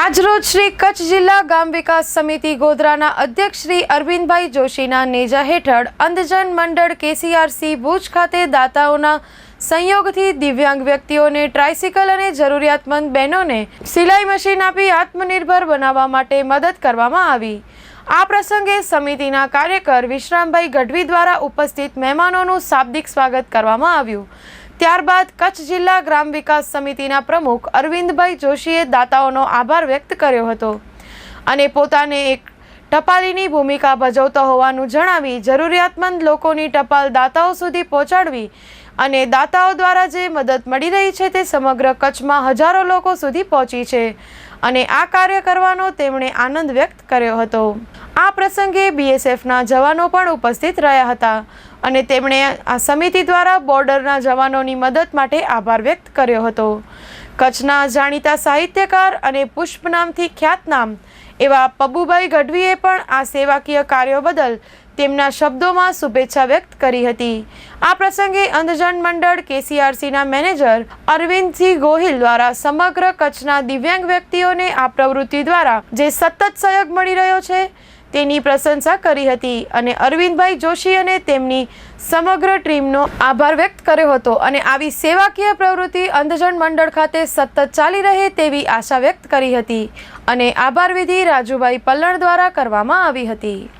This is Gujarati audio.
આજરોજ શ્રી કચ્છ જિલ્લા ગામ વિકાસ સમિતિ ગોધરાના અધ્યક્ષ શ્રી અરવિંદભાઈ જોશીના નેજા હેઠળ અંધજન મંડળ કેસીઆરસી ભુજ ખાતે દાતાઓના સંયોગથી દિવ્યાંગ વ્યક્તિઓને ટ્રાયસિકલ અને જરૂરિયાતમંદ બહેનોને સિલાઈ મશીન આપી આત્મનિર્ભર બનાવવા માટે મદદ કરવામાં આવી. આ પ્રસંગે સમિતિના કાર્યકર વિશ્રામભાઈ ગઢવી દ્વારા ઉપસ્થિત મહેમાનોનું શાબ્દિક સ્વાગત કરવામાં આવ્યું. ત્યારબાદ કચ્છ જિલ્લા ગ્રામ વિકાસ સમિતિના પ્રમુખ અરવિંદભાઈ જોશીએ દાતાઓનો આભાર વ્યક્ત કર્યો હતો અને પોતાને એક ટપાલીની ભૂમિકા ભજવતો હોવાનું જણાવી જરૂરિયાતમંદ લોકોની ટપાલ દાતાઓ સુધી પહોંચાડવી અને દાતાઓ દ્વારા જે મદદ મળી રહી છે તે સમગ્ર કચ્છમાં હજારો લોકો સુધી પહોંચી છે અને આ કાર્ય કરવાનો તેમણે આનંદ વ્યક્ત કર્યો હતો. આ પ્રસંગે બીએસએફના જવાનો પણ ઉપસ્થિત રહ્યા હતા અને તેમણે આ સમિતિ દ્વારા બોર્ડરના જવાનોની મદદ માટે આભાર વ્યક્ત કર્યો હતો. કચ્છના જાણીતા સાહિત્યકાર અને પુષ્પ નામથી ખ્યાતનામ એવા પબુભાઈ ગઢવીએ પણ આ સેવાકીય કાર્યો બદલ તેમના શબ્દોમાં શુભેચ્છા વ્યક્ત કરી હતી. આ પ્રસંગે અંધજન મંડળ કેસીઆરસીના મેનેજર અરવિંદસિંહ ગોહિલ દ્વારા સમગ્ર કચ્છના દિવ્યાંગ વ્યક્તિઓને આ પ્રવૃત્તિ દ્વારા જે સતત સહયોગ મળી રહ્યો છે તેની પ્રશંસા કરી હતી અને અરવિંદભાઈ જોશી અને તેમની સમગ્ર ટીમનો આભાર વ્યક્ત કર્યો હતો અને આવી સેવાકીય પ્રવૃત્તિ અંધજન મંડળ ખાતે સતત ચાલી રહે તેવી આશા વ્યક્ત કરી હતી. અને આભાર વિધિ રાજુભાઈ પલ્લણ દ્વારા કરવામાં આવી હતી.